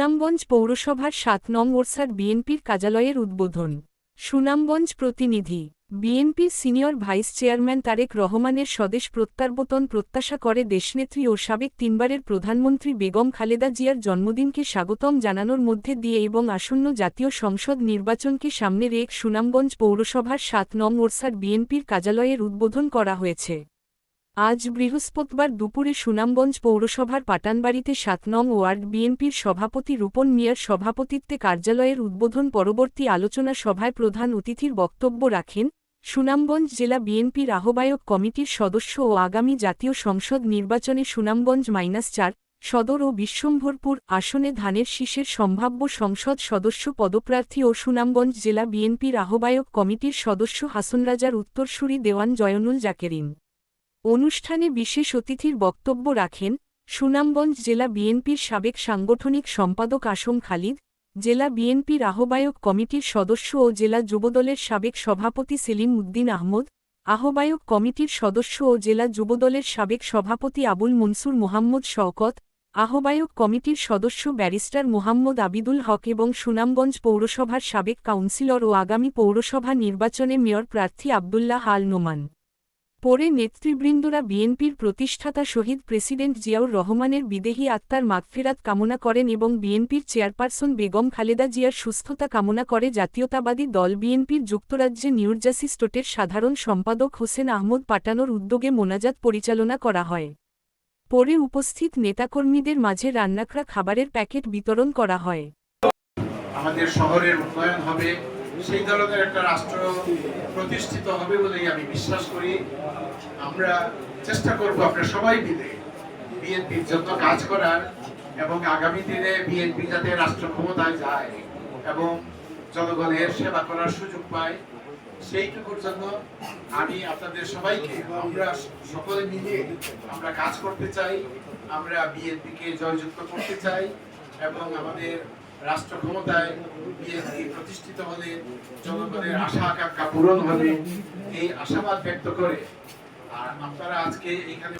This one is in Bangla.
সুনামগঞ্জ পৌরসভার সাত নং ওরসার বিএনপির কার্যালয়ের উদ্বোধন। সুনামগঞ্জ প্রতিনিধি, বিএনপির সিনিয়র ভাইস চেয়ারম্যান তারেক রহমানের স্বদেশ প্রত্যাবর্তন প্রত্যাশা করে দেশনেত্রী ও সাবেক তিনবারের প্রধানমন্ত্রী বেগম খালেদা জিয়ার জন্মদিনকে স্বাগতম জানানোর মধ্যে দিয়ে এবং আসন্ন জাতীয় সংসদ নির্বাচনকে সামনে রেখ সুনামগঞ্জ পৌরসভার সাত নং ওরসার বিএনপির কার্যালয়ের উদ্বোধন করা হয়েছে। আজ বৃহস্পতিবার দুপুরে সুনামগঞ্জ পৌরসভার পাটানবাড়িতে সাত নং ওয়ার্ড বিএনপির সভাপতি রূপন মিয়ার সভাপতিত্বে কার্যালয়ের উদ্বোধন পরবর্তী আলোচনা সভায় প্রধান অতিথির বক্তব্য রাখেন সুনামগঞ্জ জেলা বিএনপির আহ্বায়ক কমিটির সদস্য ও আগামী জাতীয় সংসদ নির্বাচনে সুনামগঞ্জ মাইনাস চার, সদর ও বিশ্বম্ভরপুর আসনে ধানের শীষের সম্ভাব্য সংসদ সদস্য পদপ্রার্থী ও সুনামগঞ্জ জেলা বিএনপির আহ্বায়ক কমিটির সদস্য হাসন রাজার উত্তরসূরি দেওয়ান জয়নুল জাকেরিন। অনুষ্ঠানে বিশেষ অতিথির বক্তব্য রাখেন সুনামগঞ্জ জেলা বিএনপির সাবেক সাংগঠনিক সম্পাদক আসম খালিদ, জেলা বিএনপির আহ্বায়ক কমিটির সদস্য ও জেলা যুবদলের সাবেক সভাপতি সেলিম উদ্দিন আহমদ, আহ্বায়ক কমিটির সদস্য ও জেলা যুবদলের সাবেক সভাপতি আবুল মনসুর মোহাম্মদ শওকত, আহ্বায়ক কমিটির সদস্য ব্যারিস্টার মোহাম্মদ আবিদুল হক এবং সুনামগঞ্জ পৌরসভার সাবেক কাউন্সিলর ও আগামী পৌরসভা নির্বাচনে মেয়র প্রার্থী আবদুল্লাহ আল নোমান। পরে নেতৃবৃন্দরা বিএনপির প্রতিষ্ঠাতা শহীদ প্রেসিডেন্ট জিয়াউর রহমানের বিদেহী আত্মার মাগফিরাত কামনা করেন এবং বিএনপির চেয়ারপারসন বেগম খালেদা জিয়ার সুস্থতা কামনা করে জাতীয়তাবাদী দল বিএনপির যুক্তরাজ্যে নিউরজাসি স্টোটের সাধারণ সম্পাদক হোসেন আহমদ পাটানোর উদ্যোগে মোনাজাত পরিচালনা করা হয়। পরে উপস্থিত নেতাকর্মীদের মাঝে রান্নাকরা খাবারের প্যাকেট বিতরণ করা হয়। আমাদের শহরের উন্নয়ন হবে। সেই ধরনের একটা রাষ্ট্র প্রতিষ্ঠিত হবে বলেই আমি বিশ্বাস করি। আমরা চেষ্টা করব আমরা সবাই মিলে বিএনপির জন্য কাজ করার এবং আগামী দিনে বিএনপি যাতে রাষ্ট্র ক্ষমতায় যায় এবং জনগণের সেবা করার সুযোগ পায়, সেইটুকুর জন্য আমি আপনাদের সবাইকে, আমরা সকলে মিলে আমরা কাজ করতে চাই, আমরা বিএনপিকে জয়যুক্ত করতে চাই এবং আমাদের রাষ্ট্র ক্ষমতায় বিএনপি প্রতিষ্ঠিত হলে জনগণের আশা আকাঙ্ক্ষা পূরণ হবে এই আশাবাদ ব্যক্ত করে আর আপনারা আজকে এখানে